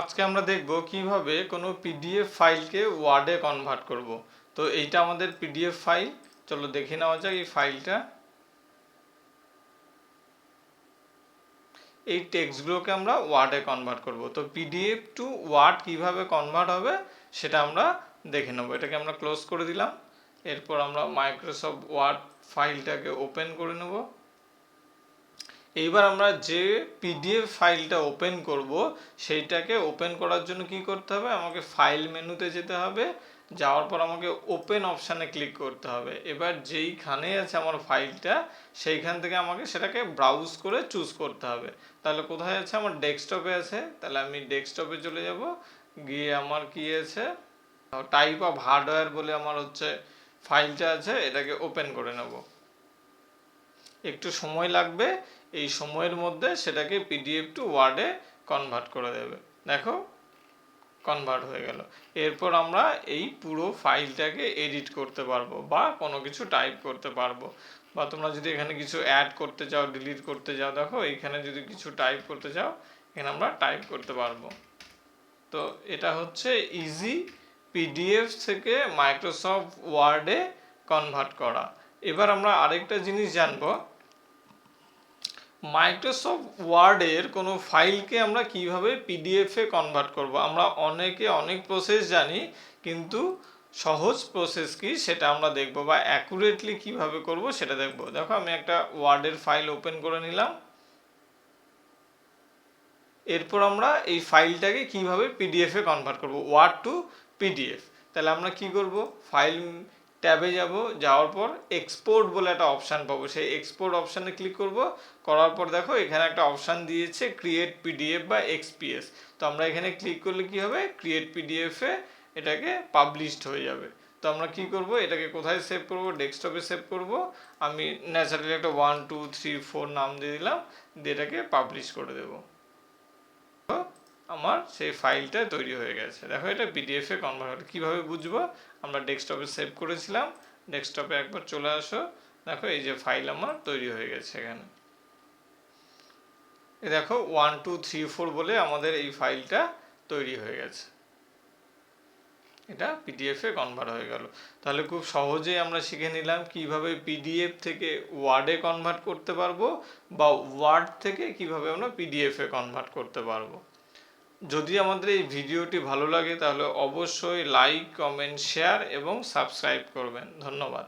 আজকে আমরা দেখব কীভাবে কোনো পিডিএফ ফাইলকে ওয়ার্ডে কনভার্ট করব। তো এইটা আমাদের পিডিএফ ফাইল। চলো দেখে নেওয়া যাক এই ফাইলটা। এই টেক্সটগুলোকে আমরা ওয়ার্ডে কনভার্ট করব। তো পিডিএফ টু ওয়ার্ড কীভাবে কনভার্ট হবে সেটা আমরা দেখে নেব। এটাকে আমরা ক্লোজ করে দিলাম। এরপর আমরা মাইক্রোসফট ওয়ার্ড ফাইলটাকে ওপেন করে নেব। এইবার আমরা যে পিডিএফ ফাইলটা ওপেন করব, সেইটাকে ওপেন করার জন্য কি করতে হবে? আমাকে ফাইল মেনুতে যেতে হবে। যাওয়ার পর আমাকে ওপেন অপশানে ক্লিক করতে হবে। এবার যেইখানে আছে আমার ফাইলটা, সেইখান থেকে আমাকে সেটাকে ব্রাউজ করে চুজ করতে হবে। তাহলে কোথায় আছে? আমার ডেস্কটপে আছে। তাহলে আমি ডেস্কটপে চলে যাব। গিয়ে আমার কি আছে? টাইপ অফ হার্ডওয়্যার বলে আমার হচ্ছে ফাইলটা আছে, এটাকে ওপেন করে নেব। একটু সময় লাগবে, এই সময়ের মধ্যে সেটাকে পিডিএফ টু ওয়ার্ডে কনভার্ট করে দেবে। দেখো কনভার্ট হয়ে গেল। এরপর আমরা এই পুরো ফাইলটাকে এডিট করতে পারব বা কোনো কিছু টাইপ করতে পারব। বা তোমরা যদি এখানে কিছু অ্যাড করতে চাও ডিলিট করতে চাও, দেখো এইখানে যদি কিছু টাইপ করতে চাও, এখানে আমরা টাইপ করতে পারব। তো এটা হচ্ছে ইজি পিডিএফ থেকে মাইক্রোসফট ওয়ার্ডে কনভার্ট করা। এবার আমরা আরেকটা জিনিস জানব মাইক্রোসফট ওয়ার্ডের কোনো ফাইলকে আমরা কীভাবে পিডিএফে কনভার্ট করব? আমরা অনেকে অনেক প্রসেস জানি, কিন্তু সহজ প্রসেস কি সেটা আমরা দেখব বা অ্যাকুরেটলি কীভাবে করব সেটা দেখব। দেখো, আমি একটা ওয়ার্ডের ফাইল ওপেন করে নিলাম। এরপর আমরা এই ফাইলটাকে কীভাবে পিডিএফে কনভার্ট করব? ওয়ার্ড টু পিডিএফ তাহলে আমরা কি করব? ফাইল ট্যাবে যাব, যাওয়ার পর এক্সপোর্ট বলে একটা অপশান পাবো। সেই এক্সপোর্ট অপশানে ক্লিক করব, করার পর দেখো এখানে একটা অপশান দিয়েছে ক্রিয়েট পিডিএফ বা এক্সপিএস তো আমরা এখানে ক্লিক করলে কি হবে? ক্রিয়েট পিডিএফে এটাকে পাবলিশড হয়ে যাবে। তো আমরা কি করব? এটাকে কোথায় সেভ করব? ডেস্কটপে সেভ করব। আমি ন্যাচারালি একটা ওয়ান টু থ্রি ফোর নাম দিয়ে দিলাম, দিয়ে এটাকে পাবলিশ করে দেবো। আমার সেই ফাইলটা তৈরি হয়ে গেছে। দেখো এটা পিডিএফে কনভার্ট কীভাবে বুঝব? আমরা ডেস্কটপে সেভ করেছিলাম। ডেস্কটপে একবার চলে আসো। দেখো এই যে ফাইল আমার তৈরি হয়ে গেছে এখানে। এই দেখো ওয়ান টু থ্রি ফোর বলে আমাদের এই ফাইলটা তৈরি হয়ে গেছে। এটা পিডিএফে কনভার্ট হয়ে গেল। তাহলে খুব সহজেই আমরা শিখে নিলাম কীভাবে পিডিএফ থেকে ওয়ার্ডে কনভার্ট করতে পারব বা ওয়ার্ড থেকে কীভাবে আমরা পিডিএফে কনভার্ট করতে পারব। যদি আমাদের এই ভিডিওটি ভালো লাগে, তাহলে অবশ্যই লাইক কমেন্ট শেয়ার এবং সাবস্ক্রাইব করবেন। ধন্যবাদ।